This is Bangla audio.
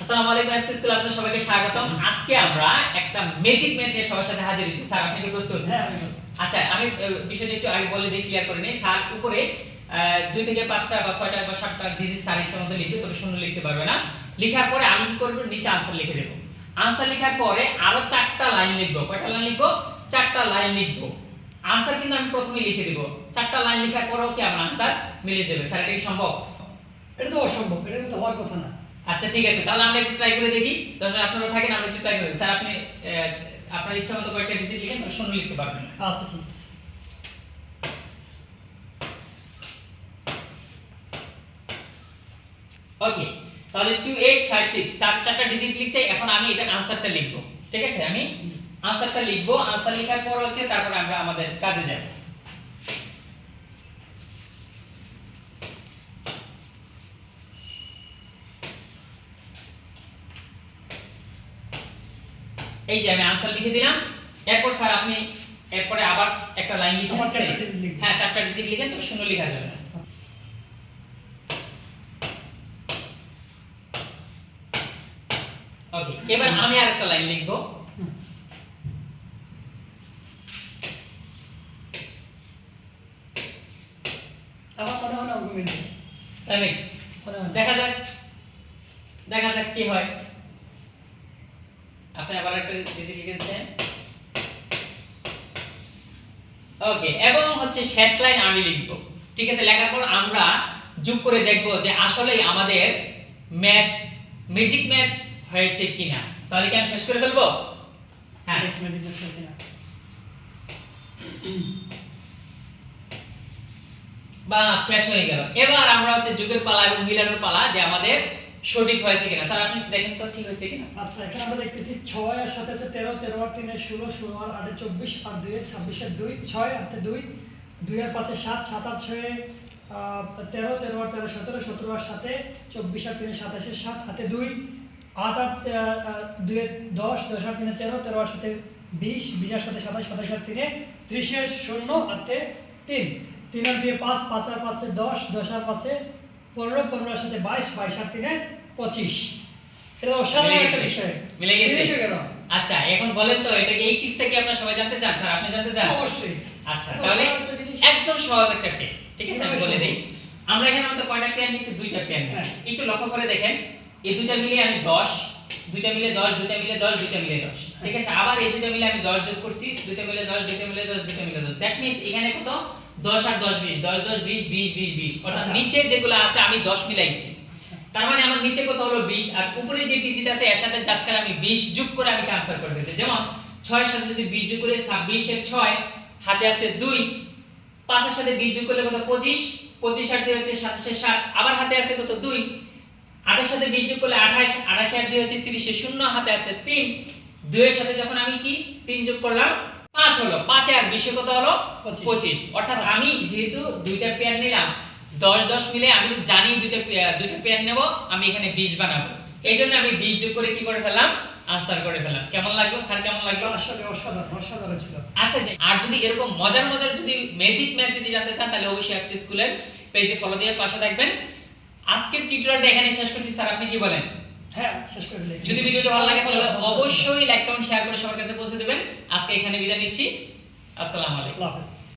আসসালামু আলাইকুম এসকে স্কুল আপনাদের সবাইকে স্বাগতম। আজকে আমরা একটা ম্যাজিক ম্যাথ নিয়ে সবার সাথে হাজির হয়েছি। স্যার আপনি কি প্রস্তুত? হ্যাঁ আমি আচ্ছা আমি বিষয়টা একটু আগে বলে দিই ক্লিয়ার করে নিই। স্যার উপরে দুই থেকে পাঁচটা বা ছয়টা বা সাতটা ডিজিট স্যার ইচ্ছা মতো লিখবে তবে শূন্য লিখতে পারবে না। লেখার পরে আমি কি করব? নিচে আনসার লিখে দেবো। আনসার লেখার পরে আরও চারটা লাইন লিখব। কয়টা লাইন লিখব? চারটা লাইন লিখব। আনসার কিন্তু আমি প্রথমে লিখে দেবো। চারটা লাইন লেখার পরেও কি আমার আনসার মিলে যাবে? স্যার এটা কি সম্ভব? এটা তো অসম্ভব। এটা কিন্তু হওয়ার কথা না। আচ্ছা ঠিক আছে তাহলে আমরা একটু ট্রাই করে দেখি। দর্শক আপনারা থাকেন আমরা একটু ট্রাই করে। স্যার আপনি আপনার ইচ্ছা মতো কয়েকটা ডিজিট লিখেন তবে শূন্য লিখতে পারবেন। আচ্ছা ঠিক আছে। ওকে তাহলে টু এইট ফাইভ সিক্স চার চারটা ডিজিট লিখছে এখন আমি এটা আনসারটা লিখব। ঠিক আছে আমি আনসারটা লিখব আনসার লেখার পর হচ্ছে তারপর আমরা আমাদের কাজে যাব। এই যে আমি আনসার লিখে দিলাম। এরপর স্যার আপনি এরপরে আবার একটা লাইন লিখে। হ্যাঁ চারটা ডিজিট লিখেন তবে শূন্য লেখা যাবে। না ওকে এবার আমি আরেকটা লাইন লিখব। আমার মনে না অঙ্ক মিলবে তাই। দেখা যাক। দেখা যাক কি হয়। আপনি আবার একটা ডিজিট লিখেছেন ওকে এবং হচ্ছে শেষ লাইন আমি লিখব। ঠিক আছে লেখার পর আমরা যোগ করে দেখব যে আসলেই আমাদের ম্যাথ ম্যাজিক ম্যাথ হয়েছে কিনা। তাহলে কি আমি শেষ করে ফেলব? হ্যাঁ। শেষ হয়ে গেল। এবার আমরা হচ্ছে যুগের পালা এবং মিলানোর পালা যে আমাদের সঠিক হয়েছে কিনা? স্যার, আপনি দেখেন তো ঠিক হয়েছে কিনা? আচ্ছা এখানে আমরা দেখতেছি ছয় আর সাথে হচ্ছে তেরো তেরো আর তিনে ষোলো ষোলো আর আটে চব্বিশ আর দুই ছাব্বিশের দুই, ছয় আটে দুই দুই আর পাঁচে সাত সাত আর ছয়ে তেরো তেরো আর চারে সতেরো সতেরো আর সাথে চব্বিশ আর তিনে সাতাশের সাত হাতে দুই, আট আর দুয়ে দশ দশ আর তিনে তেরো তেরো আর সাথে বিশ বিশ আর সাথে সাতাশ সাতাশ আর তিনে ত্রিশের শূন্য হাতে তিন তিন আর দুয়ে পাঁচ পাঁচ আর পাঁচে দশ দশ আর পাঁচে পনেরো পনেরো সাথে বাইশ বাইশ আর তিনে পঁচিশ। এটা অসাধারণ একটা বিষয়। মিলে গেছে? আচ্ছা এখন বলেন তো এটা এই টিপসটা কি আপনারা সবাই জানতে চান? স্যার আপনি জানতে চান? অবশ্যই। আচ্ছা তাহলে। একদম সহজ একটা টিপস ঠিক আছে আমি বলে দেই। আমরা এখানে আমাদের কয়টা পেয়ার নিয়েছি? দুইটা পেয়ার নিয়েছি। হ্যাঁ। একটু লক্ষ্য করে দেখেন। এই দুইটা মিলে আমি 10 দুইটা মিলে 10 দুইটা মিলে 10 দুইটা মিলে 10 ঠিক আছে আবার এই দুইটা মিলে আমি 10 যোগ করছি দুইটা মিলে 10 দুইটা মিলে 10 দুইটা মিলে 10 দ্যাট মিন্স এখানে কত? 10 আর 10 20 10 10 20 20 20 20 অর্থাৎ আচ্ছা। নিচে যেগুলো আছে আমি 10 মিলাইছি। তার মানে আমার নিচে কত হলো 20 আর উপরে যে ডিজিট আছে এর সাথে জাস্ট করে আমি 20 যোগ করে আমি আনসার করে দিতে যেমন 6 এর সাথে যদি 20 যোগ করে 26 এর 6 হাতে আছে 2 5 এর সাথে 20 যোগ করলে কত 25 25 আর 2 হচ্ছে 27 এর 7 আবার হাতে আছে কত 2 8 এর সাথে 20 যোগ করলে 28 28 আর 2 হচ্ছে 30 শূন্য হাতে আছে 3 2 এর সাথে যখন আমি কি 3 যোগ করলাম 5 হলো 5 আর 20 এ কত হলো? 25 25 অর্থাৎ আমি যেহেতু দুইটা পেয়ার নিলাম 10 10 মিলে আমি জানি দুইটা দুইটা পেয়ার নেব আমি এখানে 20 বানাবো। এই জন্য আমি 20 যোগ করে কি করে ফেললাম? আনসার করে ফেললাম। কেমন লাগল? স্যার কেমন লাগল? আসলে অসাধারণ অসাধারণ ছিল। আচ্ছা আর যদি এরকম মজার মজার যদি ম্যাজিক ম্যাথ যদি জানতে চান তাহলে অবশ্যই আজকে স্কুলের পেজে ফলো দিয়ে পাশে থাকবেন। আজকের টিউটোরিয়ালটা এখানে শেষ করছি। স্যার আপনি কি বলেন? হ্যাঁ শেষ করে যদি ভিডিওটা ভালো লাগে তাহলে অবশ্যই লাইক কমেন্ট শেয়ার করে সবার কাছে পৌঁছে দেবেন। আজকে এখানে বিদায় নিচ্ছি। আসসালামু আলাইকুম। আল্লাহ হাফেজ।